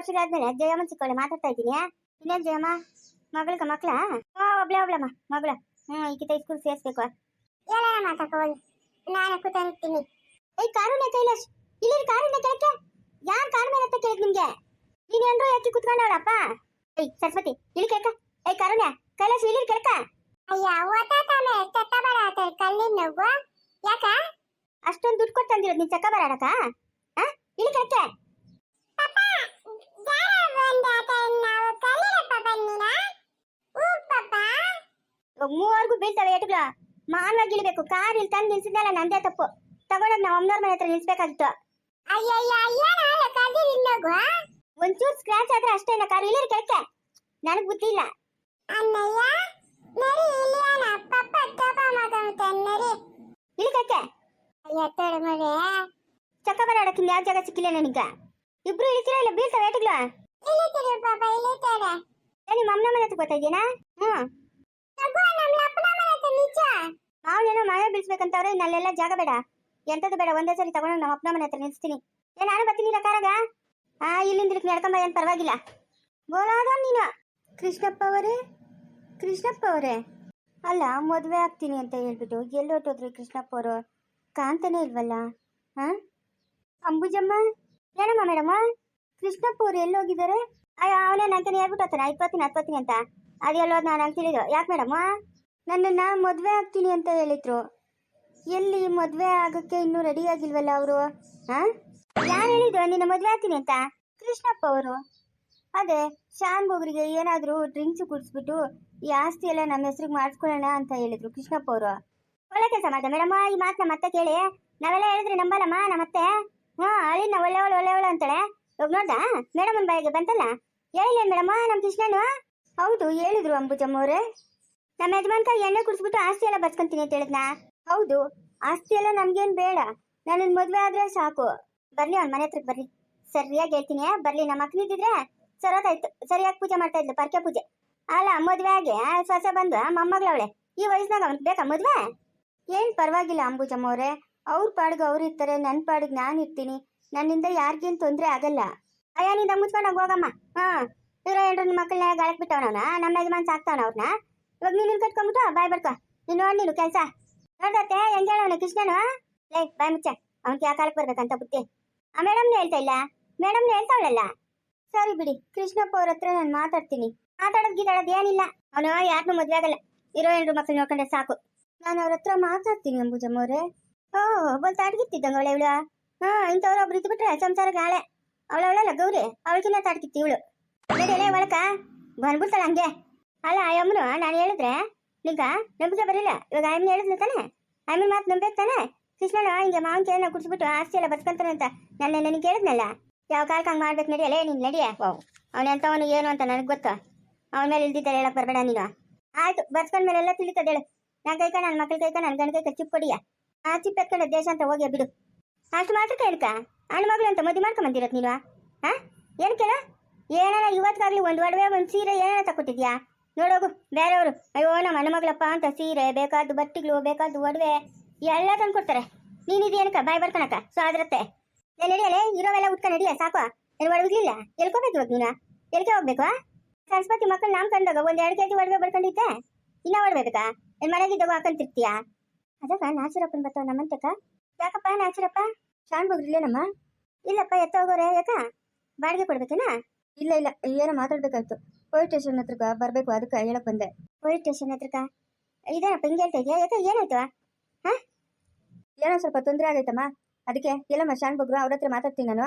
ವರ್ಷಗಳಾದ್ಮೇಲೆ ಜಯಮ್ಮ ಚಿಕ್ಕವಳೆ ಮಾತಾಡ್ತಾ ಇದ್ದೀನಿ ಇನ್ನೇನ್ ಜಯಮ್ಮ? ಮಗಳಕ ಮಕ್ಳ ಹಾ ಒಬ್ಳೆ ಒಬ್ಳಮ್ಮ, ಮಗಳ. ಹ್ಮ್, ಈಕಿತ ಸ್ಕೂಲ್ ಸೇರ್ಸ್ಬೇಕು. ಹೇಳೋಣ ಮಾತಾಡ್ಕೋಬೋದು? ನಾನು ಕೂತಿರ್ತೀನಿ ಏ ಕಾರುಣ್ಯ ಕೈಲಾಶ್ ಇಲ್ಲಿ ಕಾರುಣ್ಯ ಕೆಳಕ್ಕೆ. ಯಾರ್ ಕಾರ್ ಮೇಲೆ ಅಂತ ಕೇಳಿದ್ ನಿಮ್ಗೆ? ನೀನ್ ಏನ್ರು ಯಾಕೆ ಕುತ್ಕೊಂಡವಳಪ್ಪ? ಏಯ್, ಸರಸ್ವತಿ, ಇಲ್ಲಿ ಕೇಳ್ಕ. ಏಯ್, ಕಾರುಣ್ಯ, ಕೈಲಾಶ್ ಇಲ್ಲಿ ಕೇಳ್ಕ. ಅಯ್ಯ ಓತಾತಾನೆ ಬರ ಆತ, ಕಲ್ಲಿನ ನೋವು. ಯಾಕ? ಅಷ್ಟೊಂದು ದುಡ್ಡು ಕೊಟ್ಟು ತಂದಿರೋದು ನೀನ್ ಚಕ್ಕ ಬರಾಡಕ ಆ? ಇಲ್ಲಿ ಕೆಳಕ್ಕೆ ಪಾಪ ಯಾರ ಬಂದಾತ ನಾವು ಕಲ್ಲಿರಪ್ಪ ಬನ್ನಿನ ಹೂ ಪಾಪ ಇವಾಗ ಮೂವರ್ಗೂ ಬೀಳ್ತವೆ ಏಟುಗಳು ಮಾನವಾಗಿ ಇಳಿಬೇಕು. ಕಾರ್ ಇಲ್ಲಿ ತಂದು ನಿಲ್ಸಿದ್ನಲ್ಲ ನಂದೇ ತಪ್ಪು. ತಗೊಂಡೋಗ್ ನಾವು ಅಮ್ಮನವ್ರ ಮನೆ ಹತ್ರ ನಿಲ್ಸ್ಬೇಕಾಗಿತ್ತು. ಒಂಚೂರು ಸ್ಕ್ರಾಚ್ ಆದ್ರೆ ಅಷ್ಟೇನ ಕಾರ್. ಇಳಿರಿ ಕೆಳಕ್ಕೆ? ನನಗ್ ಬುದ್ಧಿ ಇಲ್ಲ. ಅಣ್ಣಯ್ಯ ನರಿ ಇಲ್ಲಿಯಾನ ಪಪ್ಪ ತಪ ಮಾತಾಡ್ತ ನರಿ ಇಲ್ಲಿ ಕೆಳಕ್ಕೆ? ಅಯ್ಯ ತಡ ಮರೆ ಚಕ್ಕ ಬರಾಡಕ್ಕೆ ಯಾವ ಜಾಗ ಸಿಕ್ಕಿಲ್ಲ ನನಗೆ. ಇಬ್ರು ಇಳಿತೀರ ಇಲ್ಲ ಬೀಳ್ತವೆ ಏಟುಗಳು ಇಲ್ಲಿತಿರು ಪಾಪ ಇಲ್ಲಿತಾರೆ ಏ, ನಿಮ್ಮ ಅಮ್ಮನ ಮನೆ ಹತ್ರ ಗೊತ್ತಾ ಇದೆಯಾ ಮಾವನೇನೋ ಮನೆ ಬೀಳ್ಸ್ಬೇಕಂತವ್ರೆ ನಲ್ಲೆಲ್ಲ ಜಾಗ ಬೇಡ. ಎಂತದ್ದು ಬೇಡ, ಒಂದೇ ಸರಿ ತಗೊಂಡು ನಮ್ಮ ಅಪ್ಪನ ಮನೆ ಹತ್ರ ನಿಲ್ಸ್ತೀನಿ. ಏ, ನಾನು ಬರ್ತೀನಿ ಕಾರಾಗ? ಆ, ಇಲ್ಲಿಂದ ಇಲ್ಲಿಗೆ ನಡ್ಕೊಂಬ ಏನು ಪರವಾಗಿಲ್ಲ. ಬೋಲಾದ ನೀನು? ಕೃಷ್ಣಪ್ಪ ಅವರೇ? ಕೃಷ್ಣಪ್ಪ ಅವರೇ? ಅಲ್ಲ, ಮದುವೆ ಆಗ್ತೀನಿ ಅಂತ ಹೇಳ್ಬಿಟ್ಟು ಎಲ್ಲಿ ಹೊಟ್ಟೋದ್ರಿ ಕೃಷ್ಣಪ್ಪ ಅವರು? ಕಾಂತಾನೆ ಇಲ್ವಲ್ಲ? ಹಾ ಅಂಬುಜಮ್ಮ? ಏನಮ್ಮ ಮೇಡಮ್ಮ? ಕೃಷ್ಣಪ್ಪ ಅವ್ರು ಎಲ್ಲಿ ಹೋಗಿದ್ದಾರೆ? ಅಯ್ಯೋ ಅವನೇ ನಂಗೆ ಹೇಳ್ಬಿಟ್ಟು ಹೋಗ್ತಾನೆ ಇಪ್ಪತ್ತೀನಿ ಹತ್ಪತ್ತೀನಿ ಅಂತ. ಅದು ಎಲ್ಲೋದು ನಾನು ಅಂತ ಹೇಳಿದ್ರು ಯಾಕೆ ಮೇಡಮ್ಮ ನನ್ನನ್ನು ಮದುವೆ ಆಗ್ತೀನಿ ಅಂತ ಹೇಳಿದ್ರು. ಎಲ್ಲಿ ಮದುವೆ ಆಗಕ್ಕೆ ಇನ್ನೂ ರೆಡಿ ಆಗಿಲ್ವಲ್ಲ ಅವರು? ಹಾಂ? ಯಾರು ಹೇಳಿದ್ರು ನಿನ್ನ ಮದುವೆ ಆಗ್ತೀನಿ ಅಂತ? ಕೃಷ್ಣಪ್ಪ ಅವರು. ಅದೇ ಶಾನ್ ಬೋಗ್ರಿಗೆ ಏನಾದರೂ ಡ್ರಿಂಕ್ಸ್ ಕುಡಿಸ್ಬಿಟ್ಟು ಈ ಆಸ್ತಿ ಎಲ್ಲ ನಮ್ಮ ಹೆಸ್ರಿಗೆ ಮಾಡಿಸ್ಕೊಳ್ಳೋಣ ಅಂತ ಹೇಳಿದ್ರು ಕೃಷ್ಣಪ್ಪ ಅವರು. ಒಳ್ಳೆ ಕೆಲಸ ಮಾಡ್ದೆ ಮೇಡಮ್ಮ ಈ ಮಾತನ್ನ ಮತ್ತೆ ಕೇಳಿ. ನಾವೆಲ್ಲ ಹೇಳಿದ್ರೆ ನಂಬಲ್ಲಮ್ಮ ನಮ್ಮತ್ತೆ? ಹ್ಞೂ ಅಳಿನ ಒಳ್ಳೆ ಒಳ್ಳೆವಳು ಅಂತಾಳೆ. ಇವಾಗ ನೋಡ್ದಾ? ಮೇಡಮ್ ಬಾಯಿಗೆ ಬಂತಲ್ಲ? ಹೇಳಿಲ್ಲ ಮೇಡಮ್ಮ ನಮ್ಮ ಕೃಷ್ಣನು? ಹೌದು, ಹೇಳಿದ್ರು ಅಂಬುಜಮ್ಮ ಅವರೇ. ನಮ್ಮ ಕೈ ಎಣ್ಣೆ ಕುಡಿಸ್ಬಿಟ್ಟು ಆಸ್ತಿ ಎಲ್ಲ ಬಸ್ಕೊಂತೀನಿ ಅಂತ ಹೇಳಿದ್ನಾ? ಹೌದು, ಆಸ್ತಿ ಎಲ್ಲ ನಮ್ಗೇನ್ ಬೇಡ. ನನ್ನ ಮದ್ವೆ ಆದ್ರೆ ಸಾಕು. ಬರ್ಲಿ, ಅವ್ನ ಮನೆ ಹತ್ರಕ್ಕೆ ಬರ್ಲಿ. ಸರಿಯಾಗಿ ಹೇಳ್ತೀನಿ, ಬರ್ಲಿ, ನಮ್ಮ ಅಕ್ಕನಿದ್ದಿದ್ರೆ ಸರೋತಾಯ್ತು ಸರಿಯಾಗಿ ಪೂಜೆ ಮಾಡ್ತಾ ಇದ್ಲು, ಪರ್ಕೆ ಪೂಜೆ. ಅಲ್ಲ, ಮದ್ವೆ ಆಗಿ ಸೊಸೆ ಬಂದು ಮೊಮ್ಮಗಳವಳೆ. ಈ ವಯಸ್ಸಿನಾಗ ಬೇಕಾ ಮದ್ವೆ? ಏನ್ ಪರವಾಗಿಲ್ಲ ಅಂಬುಜಮ್ಮ ಅವರೇ. ಅವ್ರ ಪಾಡಿಗೆ ಅವ್ರು ಇರ್ತಾರೆ ನನ್ನ ಪಾಡಿಗೆ ನಾನು ಇರ್ತೀನಿ. ನನ್ನಿಂದ ಯಾರಿಗೇನು ತೊಂದರೆ ಆಗಲ್ಲ. ಅಯ್ಯ, ನೀನು ಮುಚ್ಕೊಂಡು ಹೋಗಮ್ಮ. ಹಾ. ಇರೋ ಎರಡು ಮಕ್ಕಳನ್ನ ಗಾಳಕ್ ಬಿಟ್ಟವನವನ ನಮ್ಮ ಯಜಮಾನ್ ಸಾಕ್ತಾವನ ಅವ್ರನ್ನ ಇವಾಗ ನೀನು ಕಟ್ಕೊಂಡ್ಬಿಟ್ಟು ಬಾಯ್ ಬರ್ಕೊ. ನೀನು ನೋಡಿ ನೀನು ಕೆಲಸ. ನೋಡತ್ತೆ ಹೆಂಗೆ ಹೇಳವನ ಕೃಷ್ಣನು? ಲೈ, ಬಾಯ್ ಮುಚ್ಚ. ಅವ್ನಿಗೆ ಯಾವ ಕಾಲಕ್ಕೆ ಬರ್ಬೇಕಂತ ಬುದ್ಧಿ. ಆ ಮೇಡಮ್ನ ಹೇಳ್ತಾ ಇಲ್ಲ? ಮೇಡಮ್ನ ಹೇಳ್ತಾವಳಲ್ಲ? ಸರಿ ಬಿಡಿ. ಕೃಷ್ಣಪ್ಪ ಅವ್ರ ಹತ್ರ ನಾನು ಮಾತಾಡ್ತೀನಿ. ಮಾತಾಡೋದು ಗೀತಾಡೋದು ಏನಿಲ್ಲ. ಅವನು ಯಾರನ್ನೂ ಮದುವೆ ಆಗಲ್ಲ. ಇರೋ ಹೆಂಡ್ರು ಮಕ್ಕಳು ನೋಡ್ಕೊಂಡ್ರೆ ಸಾಕು. ನಾನು ಅವ್ರ ಹತ್ರ ಮಾತಾಡ್ತೀನಿ ಅಂಬುಜಮ್ಮ ಅವರೇ ಓ ಬಲ್ ತಾಡ್ಗಿತ್ತಿದ್ದಂಗ ಅವಳೆ ಇವಳು? ಹಾ, ಇಂಥವ್ರು ಒಬ್ರು ಇದ್ಬಿಟ್ರೆ ಸಂಸಾರ ಗಾಳೆ ಅವಳವಳಲ್ಲ ಗೌರಿ? ಅವಳಿಗಿನ್ನ ತಾಡ್ಕಿತ್ತಿ ಇವಳು. ನಡಿಯಲೇ ಒಳಕ. ಬಂದ್ಬಿಡ್ತಾಳ ಹಂಗೆ. ಅಲ್ಲ ಅಮ್ಮನು, ನಾನು ಹೇಳಿದ್ರೆ, ನಿಂಗ ನಂಬಿಕೆ ಬರಲಿಲ್ಲ. ಇವಾಗ ಆಯಮ್ಮನ ಹೇಳಿದ್ಲು ತಾನೆ? ಆಯಮ್ಮನ ಮಾತು ನಂಬೇಕು ತಾನೆ? ಕೃಷ್ಣನ ಹಿಂಗೆ ಮಾವನ್ ಕೇಳನ ಕುಡಿಸ್ಬಿಟ್ಟು ಆಸ್ತಿ ಎಲ್ಲ ಬರ್ಸ್ಕೊಂತಾನೆ ಅಂತ ನನ್ನ ನಿನಗೆ ಕೇಳಿದ್ನಲ್ಲ ಯಾವ ಕಾಲಕ್ಕೆ ಹಂಗೆ ಮಾಡ್ಬೇಕು ನಡಿಯಲೇ ನೀನು ನಡಿಯ. ಅವನ ಎಂಥವನು ಏನು ಅಂತ ನನಗೆ ಗೊತ್ತು. ಅವನ ಮೇಲೆ ಇಲ್ದಿದ್ದರೆ ಹೇಳಕ್ ಬರಬೇಡ ನೀನು. ಆಯ್ತು ಬರ್ಸ್ಕೊಂಡ ಮೇಲೆಲ್ಲ ತಿಳಿತದೆ ಹೇಳು. ನನ್ನ ಕೈಕ ನನ್ನ ಮಕ್ಳ ಕೈಕ ನನ್ನ ಗಂಡ ಕೈಕ ಚಿಪ್ ಕೊಡಿಯ ಆ ಚಿಪ್ ಎತ್ಕೊಂಡು ದೇಶ ಅಂತ ಹೋಗಿ ಬಿಡು. ಅಷ್ಟು ಮಾತ್ರ ಕೇಳ್ಕ ಅಣ್ಣ ಮಗಳು ಅಂತ ಮದುವೆ ಮಾಡ್ಕೊಂಬಂದಿರತ್ ನೀನು ಹಾ ಏನು ಕೇಳ? ಏನಾರ ಇವತ್ತಾಗ್ಲಿ ಒಂದು ಒಡವೆ, ಒಂದು ಸೀರೆ ಏನಾರ ತಕೊತಿದ್ಯಾ ನೋಡೋಗು ಬೇರೆಯವರು, ಅಯ್ಯೋ, ನಮ್ಮ ಮಗಳಪ್ಪ ಅಂತ ಸೀರೆ, ಬೇಕಾದ್ದು ಬಟ್ಟಿಗಳು, ಬೇಕಾದ್ದು ಒಡವೆ, ಎಲ್ಲ ತಂದು ಕೊಡ್ತಾರೆ ನೀನು ಇದೇನಕ್ಕ ಬಾಯ್ ಬರ್ಕಣಕ್ಕ? ಸೊ ಅದ್ರತ್ತೆ ನಡಿಯಲೇ, ಇರೋವೆಲ್ಲ ಉಟ್ಕ, ನಡಿಯ, ಸಾಕು. ಏನು ಒಡವಿಗ್ಲಿಲ್ಲ? ಎಲ್ಕೋಬೇಕು ಇವಾಗ ನೀನು? ಎಲ್ಕೆ ಹೋಗ್ಬೇಕು ಸರಸ್ವತಿ ಮಕ್ಕಳು ನಾಮ್ ಕಂಡಾಗ ಒಂದು ಎರಡು ಕೆಜಿ ಒಡವೆ ಬರ್ಕೊಂಡಿದ್ದೆ. ಇನ್ನ ಒಡಬೇಕಾ ಏನು ಮನೆಗಿದ್ದಾಗ ಹಾಕೊಂತಿರ್ತೀಯಾ? ಅದಕ್ಕ, ನಾಚುರಪ್ಪನ ಬರ್ತಾವ ನಮ್ಮಂತಕ್ಕ ಯಾಕಪ್ಪ, ನಾಚೂರಪ್ಪ? ಹೋಗ್ರಿಲ್ಲೇನಮ್ಮ ಇಲ್ಲಪ್ಪ ಎತ್ತ ಹೋಗೋರೆ ಯಾಕ? ಬಾಡಿಗೆ ಕೊಡ್ಬೇಕೇನಾ? ಇಲ್ಲ ಇಲ್ಲ. ಏನೋ ಮಾತಾಡ್ಬೇಕಾಯ್ತು. ಪೊಲೀಸ್ ಸ್ಟೇಷನ್ ಹತ್ರಕ್ಕ ಬರಬೇಕು ಅದಕ್ಕೆ ಹೇಳಕ್ ಬಂದೆ. ಪೊಲೀಸ್ ಸ್ಟೇಷನ್ ಹತ್ರಕ್ಕ? ಇದೇನಪ್ಪ ಹಿಂಗೆ ಹೇಳ್ತಾ ಇದೆಯಾ? ಯಾಕೆ ಏನಾಯ್ತು ಏನೋ ಸ್ವಲ್ಪ ತೊಂದರೆ ಆಗೈತಮ್ಮ. ಅದಕ್ಕೆ ಇಲ್ಲಮ್ಮ ಶಾನ್ ಬಗ್ರು ಅವ್ರ ಹತ್ರ ಮಾತಾಡ್ತೀನಿ ನಾನು.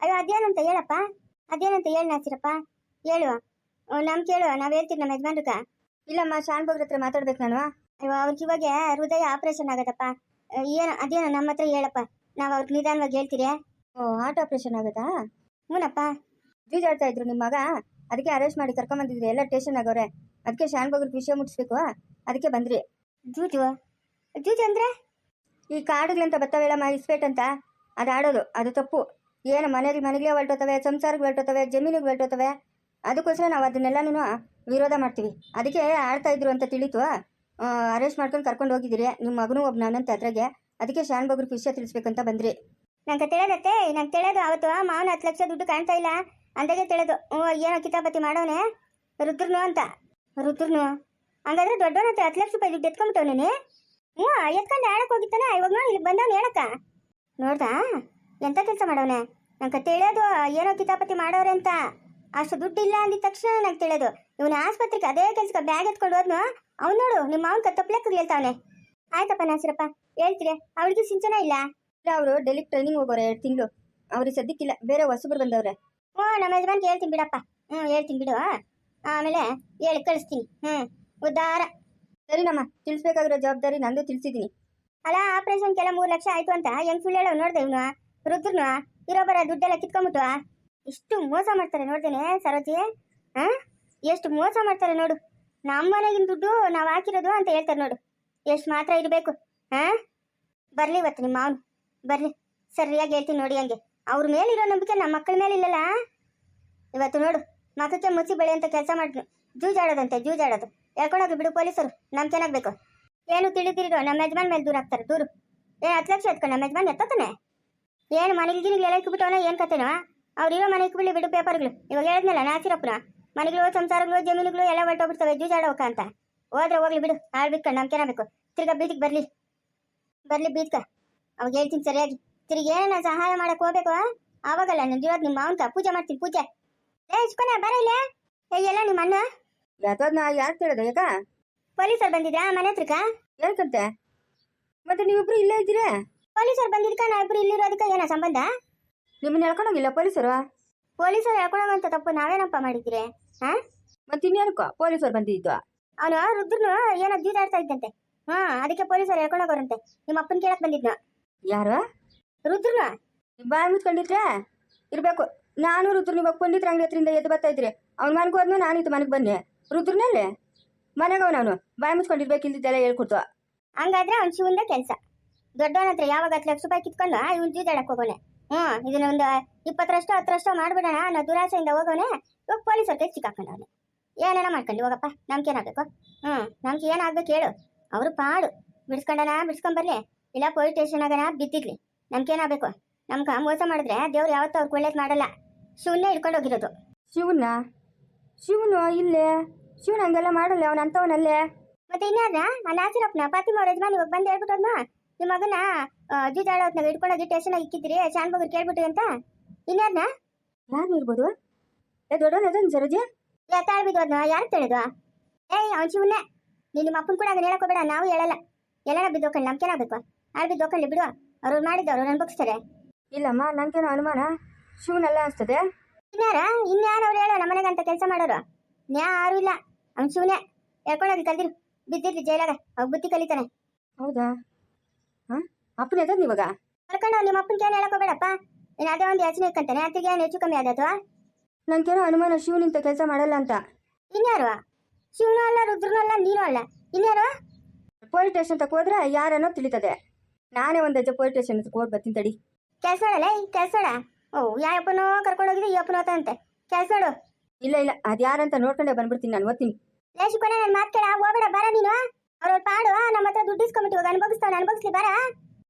ಅಯ್ಯೋ ಅದೇನಂತ ಹೇಳಪ್ಪ? ಅದೇನಂತ ಹೇಳಿ ನಾಚಿರಪ್ಪ ಹೇಳು. ನಮ್ ಕೇಳು. ನಾವ್ ಹೇಳ್ತೀವಿ ನಮ್ಮ ಯಜಮಾನ್ರಕ್ಕ. ಇಲ್ಲಮ್ಮ ಶಾನ್ ಬಗ್ರ ಹತ್ರ ಮಾತಾಡ್ಬೇಕು ನಾನು. ಅಯ್ಯೋ ಅವ್ರಿಗೆ ಇವಾಗ ಹೃದಯ ಆಪರೇಷನ್ ಆಗತ್ತಪ್ಪ ಏನು ಅದೇನೋ ನಮ್ಮ ಹತ್ರ ಹೇಳಪ್ಪ. ನಾವು ಅವ್ರಿಗೆ ನಿಧಾನವಾಗಿ ಹೇಳ್ತೀರಿ. ಓ ಹಾರ್ಟ್ ಆಪರೇಷನ್ ಆಗುತ್ತಾ ಹ್ಞೂನಪ್ಪ. ಜೂಜಾಡ್ತಾ ಇದ್ರು ನಿಮ್ಮ ಮಗ? ಅದಕ್ಕೆ ಅರೆಸ್ಟ್ ಮಾಡಿ ಕರ್ಕೊಂಬಂದಿದ್ರಿ ಎಲ್ಲ ಟೇಷನ್ ಆಗೋರೆ ಅದಕ್ಕೆ ಶಾನ್ ಬಗ್ರ ವಿಷಯ ಮುಟ್ಟಿಸ್ಬೇಕು ಅದಕ್ಕೆ ಬಂದ್ರಿ ಜೂಜು? ಜೂಜು ಅಂದ್ರೆ? ಈ ಕಾಡುಗಳಂತ ಬತ್ತವೇಳಮ್ಮ ಇಸ್ಪೇಟ್ ಅಂತ. ಅದು ಆಡೋದು. ಅದು ತಪ್ಪು. ಏನು ಮನೆಗೆ ಮನೆಗೆ ಹೊರಟೋತವೆ ಸಂಸಾರಕ್ಕೆ ಹೊರಟೋತವೆ ಜಮೀನಿಗೆ ಹೊರಟೋತವೆ ಅದಕ್ಕೋಸ್ಕರ ನಾವು ಅದನ್ನೆಲ್ಲನೂ ವಿರೋಧ ಮಾಡ್ತೀವಿ. ಅದಕ್ಕೆ ಆಡ್ತಾ ಇದ್ರು ಅಂತ ತಿಳಿತು. ಅರೆಸ್ಟ್ ಮಾಡ್ಕೊಂಡು ಕರ್ಕೊಂಡು ಹೋಗಿದ್ದೀರಿ. ನಿಮ್ಮ ಮಗನೂ ಒಬ್ಬ ನಾನಂತೆ ಅದ್ರಾಗೆ. ಅದಕ್ಕೆ ಶಾನ್ ಬಗ್ರಿಗೆ ವಿಷಯ ತಿಳಿಸ್ಬೇಕಂತ ಬಂದ್ರಿ. ನಂಗೆ ತಿಳಿದತ್ತೆ ನಂಗೆ ತಿಳಿಯೋದು ಅವತ್ತು ಮಾವನ ಹತ್ತು ಲಕ್ಷ ದುಡ್ಡು ಕಾಣ್ತಾ ಇಲ್ಲ. ಅಂದಾಗೆ ತಿಳಿದು ಏನೋ ಕಿತಾಪತಿ ಮಾಡೋನೆ, ರುದ್ರನು ಅಂತ. ರುದ್ರನು, ಹಂಗಾದ್ರೆ ದೊಡ್ಡವನಂತೆ ಹತ್ತು ಲಕ್ಷ ರೂಪಾಯಿ ದುಡ್ಡು ಎತ್ಕೊಂಬಿಟ್ಟವನೇನೆ ಹ್ಞೂ, ಎತ್ಕೊಂಡು ಆಡಕ್ಕೆ ಹೋಗಿತ್ತಾನೆ ಇವಾಗ ನೋಡಿ ಇಲ್ಲಿ ಬಂದವನು ಹೇಳಕ್ಕ. ನೋಡ್ದಾ? ಎಂತ ಕೆಲಸ ಮಾಡೋನೆ ನಂಗೆ ತಿಳಿಯೋದು ಏನೋ ಕಿತಾಪತಿ ಮಾಡೋರೆ ಅಂತ. ಅಷ್ಟು ದುಡ್ಡು ಇಲ್ಲ ಅಂದಿದ ತಕ್ಷಣ ನಂಗೆ ತಿಳಿಯೋದು. ಇವನ ಆಸ್ಪತ್ರೆಗೆ ಅದೇ ಕೆಲ್ಸಕ್ಕೆ ಬ್ಯಾಗ್ ಎತ್ಕೊಂಡು ಹೋದ್ನು, ಅವ್ನು ನೋಡು ನಿಮ್ಮ ಅವನ ಕತ್ತಪ್ಲೆ ಹೇಳ್ತಾವನೆ. ಆಯ್ತಪ್ಪ ನಾಸಿರಪ್ಪ, ಹೇಳ್ತೀರಿ, ಅವಳಿಗೆ ಸಿಂಚನ ಇಲ್ಲ? ಅವರು ಡೆಲಿಗೆ ಟ್ರೈನಿಂಗ್ ಹೋಗೋರೆ ಎರಡು ತಿಂಗಳು. ಅವ್ರಿಗೆ ಸದ್ಯಕ್ಕಿಲ್ಲ ಬೇರೆ ಹೊಸಬ್ರು ಬಂದವ್ರೆ. ಹ್ಞೂ, ನಮ್ಮ ಯಜಮಾನ್ಗೆ ಹೇಳ್ತೀನಿ ಬಿಡಪ್ಪ. ಹ್ಞೂ, ಹೇಳ್ತೀನಿ ಬಿಡು. ಆಮೇಲೆ ಹೇಳಿ, ಕಳಿಸ್ತೀನಿ. ಹ್ಞೂ, ಉದ್ದಾರ. ಸರಿನಮ್ಮ ತಿಳಿಸ್ಬೇಕಾಗಿರೋ ಜವಾಬ್ದಾರಿ ನಂದು ತಿಳಿಸಿದ್ದೀನಿ. ಅಲ್ಲ ಕೆಲ ಮೂರು ಲಕ್ಷ ಆಯ್ತು ಅಂತ ಹೆಂಗ್ ಸುಳ್ಳು ಹೇಳೋ ನೋಡಿದೆ ಇವನು? ರುದ್ರನು ಇರೋ ಬರ ದುಡ್ಡೆಲ್ಲ ಕಿತ್ಕೊಂಬಿಟ್ಟು ಇಷ್ಟು ಮೋಸ ಮಾಡ್ತಾರೆ ನೋಡ್ದೇನೆ, ಸರೋಜಿ. ಹಾಂ? ಎಷ್ಟು ಮೋಸ ಮಾಡ್ತಾರೆ ನೋಡು. ನಮ್ಮ ಮನೆಗಿನ ದುಡ್ಡು ನಾವು ಹಾಕಿರೋದು ಅಂತ ಹೇಳ್ತಾರೆ ನೋಡು. ಎಷ್ಟು ಮಾತ್ರ ಇರಬೇಕು. ಹಾಂ? ಬರ್ಲಿ ಇವತ್ತು ನಿಮ್ಮ ಮಾವನು. ಬರ್ಲಿ. ಸರಿಯಾಗಿ ಹೇಳ್ತೀನಿ ನೋಡಿ ಹಂಗೆ. ಅವ್ರ ಮೇಲಿರೋ ನಂಬಿಕೆ ನಮ್ಮ ಮಕ್ಕಳ ಮೇಲೆ ಇಲ್ಲಲ್ಲ? ಇವತ್ತು ನೋಡು ಮಕ್ಕಕ್ಕೆ ಮುಚ್ಚಿ ಬೆಳೆ ಅಂತ ಕೆಲಸ ಮಾಡಿದ್ನು ಜೂಜಾಡೋದಂತೆ, ಜೂಜಾಡೋದು. ಹೇಳ್ಕೊಂಡೋಗಿ ಬಿಡು ಪೊಲೀಸರು, ನಮ್ಗೇನಾಗಬೇಕು? ಏನು ತಿಳಿದಿರೋ ನಮ್ಮ ಯಜಮಾನ್ ಮೇಲೆ ದೂರ ಆಗ್ತಾರೆ, ದೂರು. ಏ, ಹತ್ತು ಲಕ್ಷ ಎತ್ಕೊಂಡು ನಮ್ಮ ಯಜಮಾನ್ ಎತ್ತಾನೆ ಏನು, ಮನೆಗೆ ಎಲ್ಲ ಇಕ್ಬಿಟ್ಟವನ ಏನು ಕತೆನೋ? ಇರೋ ಮನೆಗೆ ಇಕ್ಬಿಡ್ಲಿ ಬಿಡು ಪೇಪರ್ಗಳು. ಇವಾಗ ಹೇಳಿದ್ನಲ್ಲ ನಾಚಿರಪ್ಪನ ಮನೆಗಳು ಸಂಸಾರಗಳು, ಜಮೀನುಗಳು ಎಲ್ಲ ಹೊರಟೋಗ್ಬಿಡ್ತವೆ ಜೂಜಾಡೋಕ ಅಂತ. ಹೋದ್ರೆ ಹೋಗ್ಲಿ ಬಿಡು ಆಳ್ ಬಿಟ್ಕೊಂಡು ನಮ್ಗೆ ಬೇಕು ತಿರ್ಗಾ ಬೀದಿಗೆ ಬರಲಿ. ಬರ್ಲಿ ಬೀದ್ಕ. ಅವಾಗ ಹೇಳ್ತೀನಿ ಸರಿಯಾಗಿ. ತಿರ್ಗಿ ಏನ ಸಹಾಯ ಮಾಡಕ್ ಹೋಗ್ಬೇಕು ಆವಾಗಲ್ಲ ನಾನು ಇರೋದು ನಿಮ್ಮ ಮಾವನ್ಕ ಪೂಜೆ ಮಾಡ್ತೀನಿ ಪೂಜೆ. ಏ ಇಸ್ಕೊನೆ ಬರ ಇಲ್ಲ. ಏ ಎಲ್ಲ ನಿಮ್ಮ ಅಣ್ಣ? ಯಾವ್ದನ್ನ ಯಾರು ಕೇಳಿದೆ ಯಾಕ? ಪೊಲೀಸರು ಬಂದಿದ್ರಾ ಮನೆ ಹತ್ರಕ್ಕ? ಹೇಳ್ಕಂತೆ ಮತ್ತೆ ನೀವಿಬ್ರು ಇಲ್ಲೇ ಇದ್ದೀರಾ? ಪೊಲೀಸರು ಬಂದಿದ್ಕ ನಾವಿಬ್ರು ಇಲ್ಲಿರೋದಕ್ಕೆ ಏನೋ ಸಂಬಂಧ? ನಿಮ್ಮನ್ನ ಹೇಳ್ಕೊಂಡೋಗಿಲ್ಲ ಪೊಲೀಸರು? ಪೊಲೀಸರು ಅಂತ ತಪ್ಪು ನಾವೇನಪ್ಪ ಮಾಡಿದ್ರೆ ಹಾ ಮತ್ತೆ ಇನ್ನೇನಕ್ಕೋ ಪೊಲೀಸರು ಬಂದಿದ್ದು? ಅವನು ರುದ್ರನು ಏನೋ ಜೂಜಾಡ್ತಾ ಇದ್ದಂತೆ. ಹಾ ಅದಕ್ಕೆ ಪೊಲೀಸರು ಹೇಳ್ಕೊಂಡೋಗೋರಂತೆ ನಿಮ್ಮ ಅಪ್ಪನ ಕೇಳಕ್ ಬಂದಿದ್ನು. ಯಾರು? ರುದ್ರನು ಬಾಯಿ ಮುಚ್ಕೊಂಡಿದ್ರೆ ಇರ್ಬೇಕು. ನಾನು ರುದ್ರ, ನೀವು ಪಂಡಿತ್ರ ಅಂಗಡಿ ಹತ್ರಿಂದ ಎದ್ದು ಬರ್ತಾ ಇದ್ರಿ. ಅವ್ನ ಮನೆಗೆ ಹೋದ್ನು ನಾನು ಇದು ಮನೆಗೆ ಬನ್ನಿ ರುದ್ರನಲ್ಲೇ? ಮನೆಗೆ ಅವನವನು ಬಾಯ್ ಮುಚ್ಕೊಂಡಿರ್ಬೇಕು ಇಲ್ದಿದ್ದೆಲ್ಲ ಹೇಳ್ಕೊಡ್ತು. ಹಂಗಾದ್ರೆ ಅವ್ನು ಶಿವಂದ ಕೆಲಸ. ದೊಡ್ಡವನ ಹತ್ರ ಯಾವಾಗ ಹತ್ತು ಲಕ್ಷ ರೂಪಾಯಿ ಕಿತ್ಕೊಂಡು ಇವ್ನು ಜೂಜಾಡಕ್ ಹೋಗೋಣ ಹ್ಮ್, ಇದನ್ನ ಒಂದು ಇಪ್ಪತ್ತರಷ್ಟು, ಹತ್ತರಷ್ಟು ಮಾಡ್ಬಿಡೋಣ ಅನ್ನೋ ದುರಾಸೆಯಿಂದ ಹೋಗೋಣ ಇವಾಗ ಪೊಲೀಸ್ ಅವ್ರಿಗೆ ಸಿಕ್ಕಾಕೊಂಡು ಅವನು. ಏನೇನ ಮಾಡ್ಕೊಂಡು, ಹೋಗಪ್ಪ. ನಮ್ಗೆ ಏನಾಗಬೇಕು? ಹ್ಮ್ ನಮ್ಗೆ ಏನಾಗ್ಬೇಕು ಹೇಳು. ಅವರು ಪಾಡು. ಬಿಡ್ಸ್ಕೊಂಡನ ಬಿಡಿಸ್ಕೊಂಬರ್ಲಿ ಇಲ್ಲ ಪೊಲೀಸ್ ಸ್ಟೇಷನ್ ಆಗನ ಬಿದ್ದಿರ್ಲಿ ನಮ್ಗೇನಾಗಬೇಕು? ನಮ್ಗೆ ಮೋಸ ಮಾಡಿದ್ರೆ ದೇವ್ರು ಯಾವತ್ತೂ ಅವ್ರಿಗೆ ಒಳ್ಳೇದು ಮಾಡಲ್ಲ. ಶಿವನ್ನೇ ಹಿಡ್ಕೊಂಡು ಹೋಗಿರೋದು. ಶಿವನ ಶಿವನು ಇಲ್ಲೇ? ಶಿವನ್ ಹಂಗೆಲ್ಲ ಮಾಡಲ್ಲ ಅವನ ಅಂತವನಲ್ಲೇ? ಮತ್ತೆ ಇನ್ಯಾರ ನಾನು ಆಚಿರಪ್ಪನ ಫಾತಿಮಾ ಅವ್ರ ಯಜಮಾನ್ ಇವಾಗ ಬಂದು ಹೇಳ್ಬಿಟ್ಟದ್ನ? ನಿಮ್ಮ ಮಗನ ಜೂಜಾಡೋತ್ನಾಗ ಹಿಡ್ಕೊಂಡೋಗಿ ಆಗಿ ಇಕ್ಕಿದ್ರಿ ಶಾನ್ ಬಗ್ರು ಕೇಳ್ಬಿಟ್ರಿ ಅಂತ? ಇನ್ಯಾರನ? ಯಾರು ಇರ್ಬೋದು? ಏ ದೊಡ್ಡವನ ಅದನ್ ಸರೋಜಿ ಎತ್ತಾಳ್ ಬಿದ್ದೋದ್ನ ಯಾರು ತಿಳಿದ್ವ ಏಯ್ ಅವ್ನು ಶಿವನ್ನೇ. ನೀನು ನಿಮ್ಮ ಅಪ್ಪನ ಕೂಡ ಹಂಗೆ ಹೇಳಕೋಬೇಡ ನಾವು ಹೇಳಲ್ಲ. ಎಲ್ಲಾರ ಬಿದ್ದೋಕಂಡು ನಮ್ಗೇನಾಗಬೇಕು? ಆಳ್ ಬಿದ್ದೋಕಂಡು ಬಿಡು. ಅವ್ರು ಮಾಡಿದ್ದವ್ರು ನೆನಪಿಸ್ತಾರೆ ಇಲ್ಲಮ್ಮ ನಂಗೇನೋ ಅನುಮಾನ? ಶಿವನಲ್ಲ ಅನಿಸ್ತದೆ? ಇನ್ಯಾರ? ಇನ್ಯಾರು ಅವ್ರು ಹೇಳೋ ನಮ್ಮನೆಗಂತ ಕೆಲಸ ಮಾಡೋರು? ಯಾರು ಇಲ್ಲ. ಅವ್ನು ಶಿವನೇ. ಹೇಳ್ಕೊಳ್ಳೋದು ಕಲ್ದಿರು. ಬಿದ್ದಿರ್ಲಿ ಜೈಲಾರ ಅವ್ ಬುದ್ಧಿ ಕಲಿತಾನೆ. ಹೌದಾ? ಹಾಂ? ಅಪ್ಪನ ಎದದ್ ಇವಾಗ ಕರ್ಕೊಂಡು ನಿಮ್ಮ ಅಪ್ಪನ ಕೇಳಿ ಹೇಳಕ್ ಹೋಗ್ಬೇಡಪ್ಪ? ನೀನು ಅದೇ ಒಂದು ಯೋಚನೆ ಇಕ್ಕಂತಾನೆ. ಅದಕ್ಕೆ ಏನು ಹೆಚ್ಚು ಕಮ್ಮಿ ಆದತ್ವಾ ನಂಗೇನೋ ಅನುಮಾನ ಶಿವನಿಂತ ಕೆಲಸ ಮಾಡಲ್ಲ ಅಂತ. ಇನ್ಯಾರು? ಶಿವನು ಅಲ್ಲ ರುದ್ರನು ಅಲ್ಲ ನೀನು ಅಲ್ಲ. ಇನ್ಯಾರು? ಪೊಲೀಸ್ ಸ್ಟೇಷನ್ ತಕ್ಕೋದ್ರೆ ಹೋದ್ರೆ ಯಾರನ್ನೋ ತಿಳಿತದೆ. ನಾನೇ ಒಂದು ಅಜ್ಜ ಪೊಲೀಸ್ ಸ್ಟೇಷನ್ ಹೋಗಿ ಬರ್ತೀನಿ ತಡಿ. ಕೆಲ್ಸ ನೋಡಲ್ಲ ಕೆಲ್ಸ ನೋಡ ಓ ಯಾವಪ್ಪನೋ ಕರ್ಕೊಂಡು ಈ ಅಪ್ಪನ ಅಂತ. ಕೆಲ್ಸ ಇಲ್ಲ ಇಲ್ಲ ಅದು ಯಾರಂತ ನೋಡ್ಕೊಂಡೆ ಬಂದ್ಬಿಡ್ತೀನಿ ನಾನು ಓದ್ತೀನಿ. ಲೇಶಿಕೊನೆ ನನ್ನ ಮಾತು ಕೇಳ ಹೋಗ್ಬೇಡ ಬರ ನೀನು. ಅವ್ರ ಪಾಡು ನಮ್ಮ ಹತ್ರ ದುಡ್ಡು ಇಸ್ಕೊಂಬಿಟ್ಟು ಇವಾಗ ಅನುಭವಿಸ್ತಾವ ಅನುಭವಿಸ್ಲಿ ಬರ.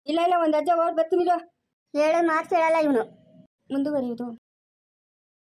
ಇಲ್ಲ ಇಲ್ಲ ಒಂದು ಅಜ್ಜ ಓಡ್ ಬರ್ತೀನಿ. ಹೇಳೋ ಮಾತು ಕೇಳಲ್ಲ ಇವನು. ಮುಂದುವರಿಯುವುದು.